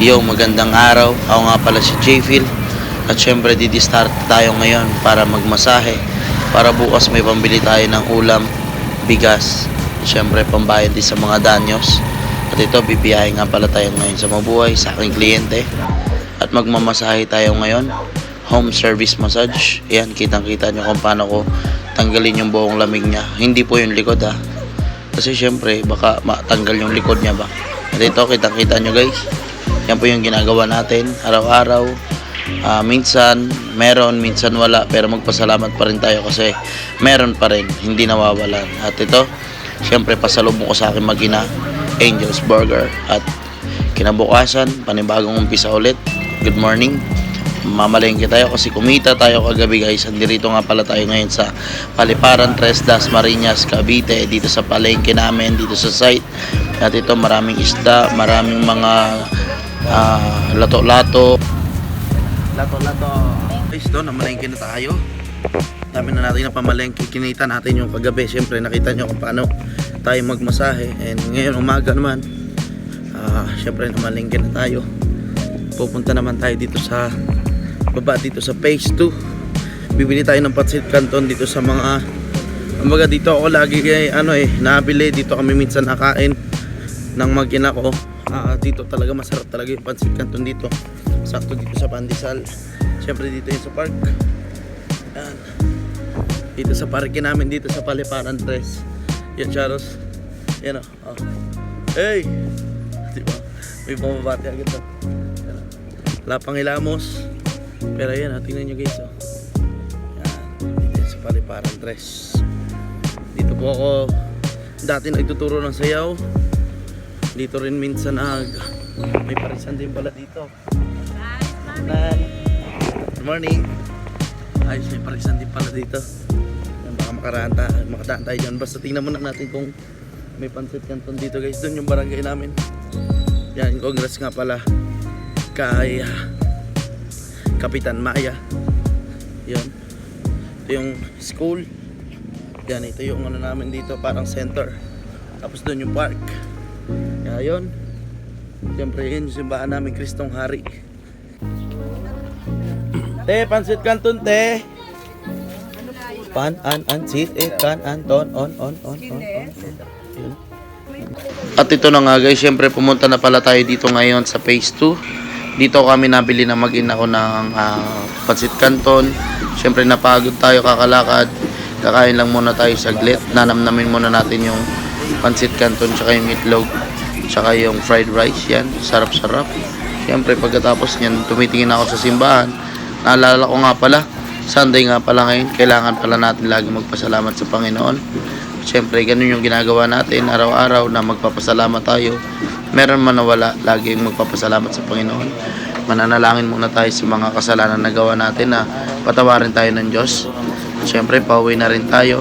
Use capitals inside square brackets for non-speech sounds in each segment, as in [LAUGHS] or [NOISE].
Yo, magandang araw. Ako nga pala si J-Phil. At syempre, didi-start tayo ngayon para magmasahe. Para bukas may pambili tayo ng ulam, bigas. Syempre, pambayad din sa mga danyos. At ito, bibiyahe nga pala tayo ngayon sa mabuhay, sa aking kliyente. At magmamasahe tayo ngayon. Home service massage. Yan, kitang-kita nyo kung paano ko tanggalin yung buong lamig niya. Hindi po yung likod ha. Kasi syempre, baka matanggal yung likod niya ba. At ito, kitang-kita nyo guys. Yan po yung ginagawa natin araw-araw. Ah, minsan meron, minsan wala, pero magpasalamat pa rin tayo kasi meron pa rin, hindi nawawalan. At ito, syempre pasalubong ko sa akin magina, Angel's Burger. At kinabukasan, panibagong umpisa ulit. Good morning. Mamalengke tayo kasi kumita tayo kagabi guys. Andirito nga pala tayo ngayon sa Paliparan, Tres Das Marinas, Cavite. Dito sa palengke namin, dito sa site. At ito maraming isda, maraming mga ah, lato-lato. Lato-lato. Guys, doon, namalengke na tayo. Dami na natin na pamalengke. Kinita natin yung kagabi. Siyempre, nakita nyo kung paano tayo magmasahe. And ngayon, umaga naman. Ah, siyempre, namalengke na tayo. Pupunta naman tayo dito sa baba dito sa phase 2. Bibili tayo ng patsit canton dito sa mga Kumbaga dito ako lagi kay ano eh, nabili dito kami minsan nakain ng magina ko. Ah, dito talaga masarap talaga yung pancit canton dito. Sakto dito sa Pandesal. Siyempre dito yung sa park. Yan. Dito sa parke namin dito sa Paliparan 3. Yan Charos. Yan o. Oh. Hey! Diba? May bumabati agad to. Yan, oh. Wala pang ilamos. Pero yan, oh, tingnan nyo guys. Oh. Yan. Dito sa Paliparan 3. Dito po ako dati nagtuturo ng sayaw. Dito rin minsan nag may parisan din pala dito. Good morning. Ayos, may parisan din pala dito. Yan, baka makaraan ta, makadaan tayo dyan. Basta tingnan muna natin kung may pansit canton dito guys. Doon yung barangay namin. Yan, congrats nga pala kay Kapitan Maya. Yan. Ito yung school. Yan, ito yung ano namin dito, parang center. Tapos doon yung park. Kaya yun. Siyempre yun yung simbahan namin, Kristong Hari. Te, pansit kanton, te. Pan, an, an, sit, eh, kan, an, ton, on, on, on, on, on. At ito na nga guys, syempre pumunta na pala tayo dito ngayon sa phase 2. Dito kami nabili na mag-in ako ng ah, pansit canton. Syempre napagod tayo kakalakad. Kakain lang muna tayo saglit. Nanamnamin muna natin yung pansit canton tsaka yung itlog tsaka yung fried rice yan. Sarap-sarap. Syempre pagkatapos niyan tumitingin ako sa simbahan. Naalala ko nga pala, Sunday nga pala ngayon, kailangan pala natin lagi magpasalamat sa Panginoon. Siyempre, ganun yung ginagawa natin araw-araw na magpapasalamat tayo. Meron man na wala, lagi magpapasalamat sa Panginoon. Mananalangin muna tayo sa mga kasalanan na gawa natin na patawarin tayo ng Diyos. Siyempre, pauwi na rin tayo.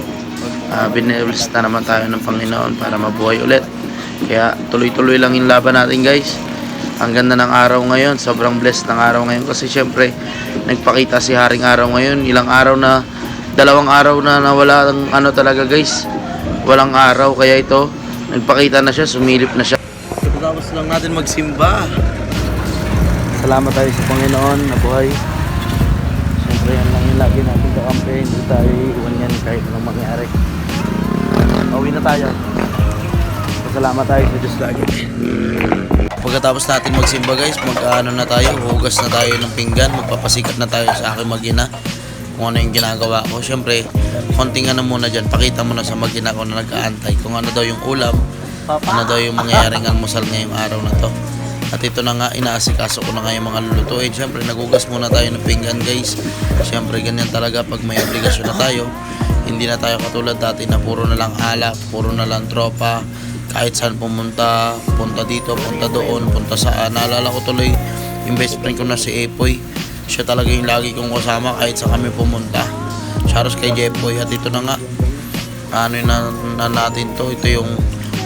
Uh, Binibless na naman tayo ng Panginoon para mabuhay ulit. Kaya tuloy-tuloy lang yung laban natin guys. Ang ganda ng araw ngayon, sobrang blessed ng araw ngayon kasi syempre nagpakita si Haring araw ngayon, ilang araw na dalawang araw na nawala ng ano talaga guys. Walang araw kaya ito nagpakita na siya, sumilip na siya. Pagkatapos lang natin magsimba. Salamat tayo sa Panginoon na buhay. Siyempre yan lang yung lagi natin kakampi, hindi tayo iiwan yan kahit anong mangyari. Uwi na tayo. Pasalamat tayo sa Diyos lagi. Pagkatapos natin magsimba guys, mag-ano na tayo, hugas na tayo ng pinggan, magpapasikat na tayo sa aking magina kung ano yung ginagawa ko. Siyempre, konting ano muna dyan, pakita mo na sa magina ko na nag-aantay kung ano daw yung ulam, ano daw yung mangyayaring almusal ngayong araw na to. At ito na nga, inaasikaso ko na nga yung mga lulutuin. Siyempre, nagugas muna tayo ng pinggan guys. Siyempre, ganyan talaga pag may obligasyon na tayo. Hindi na tayo katulad dati na puro na lang alak, puro na lang tropa, kahit saan pumunta, punta dito, punta doon, punta saan. Naalala ko tuloy yung best friend ko na si Epoy. Siya talaga yung lagi kong kasama kahit saan kami pumunta. Charos kay Jepoy. At ito na nga, ano na, na natin to. Ito yung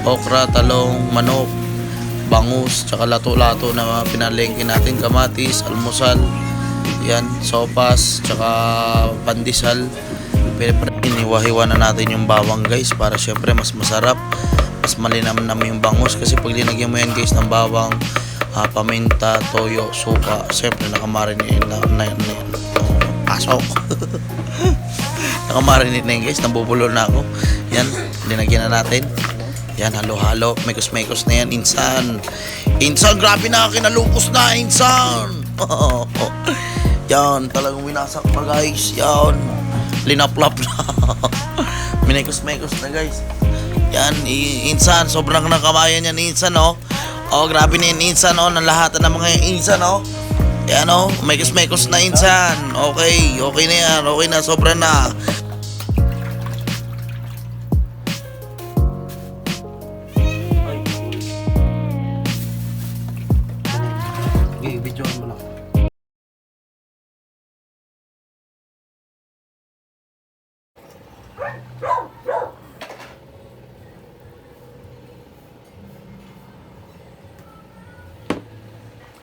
okra, talong, manok, bangus, tsaka lato-lato na pinalengke natin. Kamatis, almusal, yan, sopas, tsaka pandesal. Iniwahiwa na natin yung bawang guys para syempre mas masarap mas malinam naman yung bangus kasi pag linagyan mo yan guys ng bawang ah, paminta, toyo, suka. Siyempre, nakamarinate na, na, na, na pasok. [LAUGHS] nakamarinate na yun guys, nabubulo na ako. Yan, linagyan na natin. Yan, halo-halo. Mekos-mekos na yan, insan. Insan, grabe na, kinalukos na, insan. [LAUGHS] yan, talagang winasak pa guys. Yan, linaplap na. [LAUGHS] Minekos-mekos na guys. Yan, insan, sobrang nakamayan yan insan, oh. Oh, grabe na yan insan, oh, ng lahat ng mga insan, oh. Yan, oh, mekos-mekos na insan. Okay, okay na yan, okay na, sobra na. Right.